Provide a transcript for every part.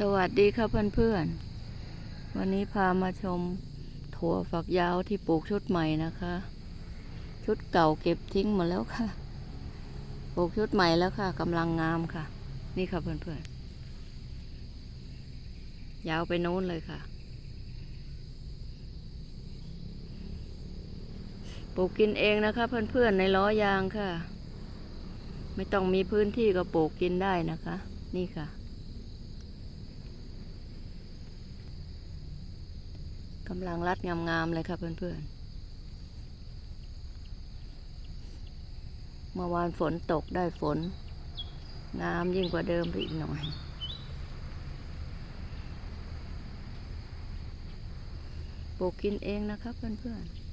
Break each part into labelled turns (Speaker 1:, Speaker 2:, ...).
Speaker 1: สวัสดีครับเพื่อนๆ วันนี้พามาชมถั่วฝักยาวที่ปลูกชุดใหม่นะคะ ชุดเก่าเก็บทิ้งหมดแล้วค่ะ ปลูกชุดใหม่แล้วค่ะกำลังงามค่ะ นี่ค่ะเพื่อนๆ ยาวไปโน้นเลยค่ะ ปลูกกินเองนะคะเพื่อนๆในล้อยางค่ะ ไม่ต้องมีพื้นที่ก็ปลูกกินได้นะคะ นี่ค่ะ กำลังรัดงามๆเลยค่ะเพื่อนๆ เมื่อวานฝนตกได้ฝนงามยิ่งกว่าเดิมไปอีกหน่อย ปลูกกินเองนะคะเพื่อนๆ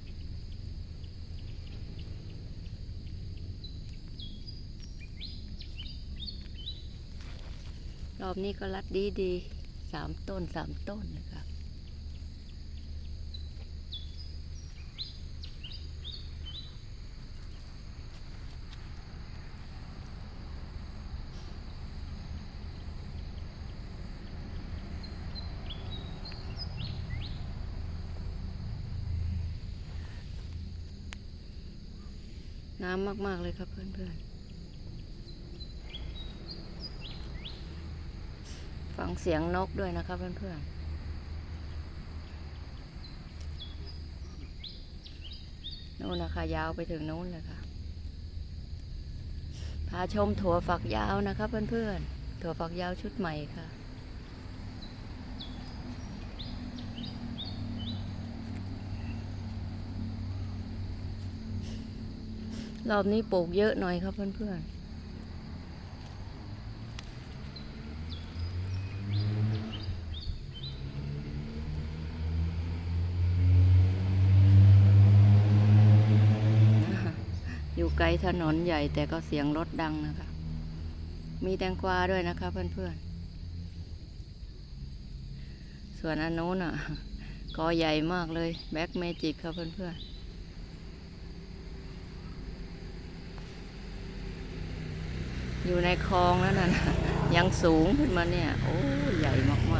Speaker 1: รอบนี้ก็รัดดีๆสามต้นสามต้นนะคะ น้ำมาก ๆ เลยครับเพื่อนๆ ฟังเสียงนกด้วยนะครับเพื่อนๆนู่นนะคะยาวไปถึงนู้นเลยค่ะ พาชมถั่วฝักยาวนะครับเพื่อนๆ ถั่วฝักยาวชุดใหม่ค่ะ รอบนี้ปลูกเยอะหน่อยครับเพื่อนๆอยู่ไกลถนนใหญ่แต่ก็เสียงรถดังนะคะ มีแตงกวาด้วยนะคะเพื่อนๆ ส่วนอันโน้นอะกอใหญ่มากเลย แบ็กเมจิกครับเพื่อนๆ อยู่ในคลองนั่นน่ะยังสูงขึ้นมาเนี่ย โอ้ใหญ่มากๆก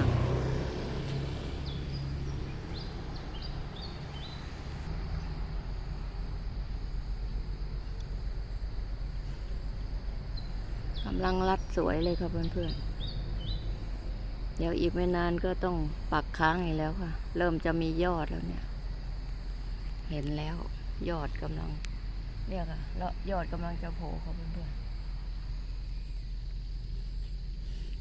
Speaker 1: กำลังรัดสวยเลยครับเพื่อนๆ เดี๋ยวอีกไม่นานก็ต้องปักค้างอีกแล้วค่ะ เริ่มจะมียอดแล้วเนี่ย เห็นแล้วยอดกำลังเนี่ยค่ะแล้วยอดกำลังจะโผล่ครับเพื่อนๆ ข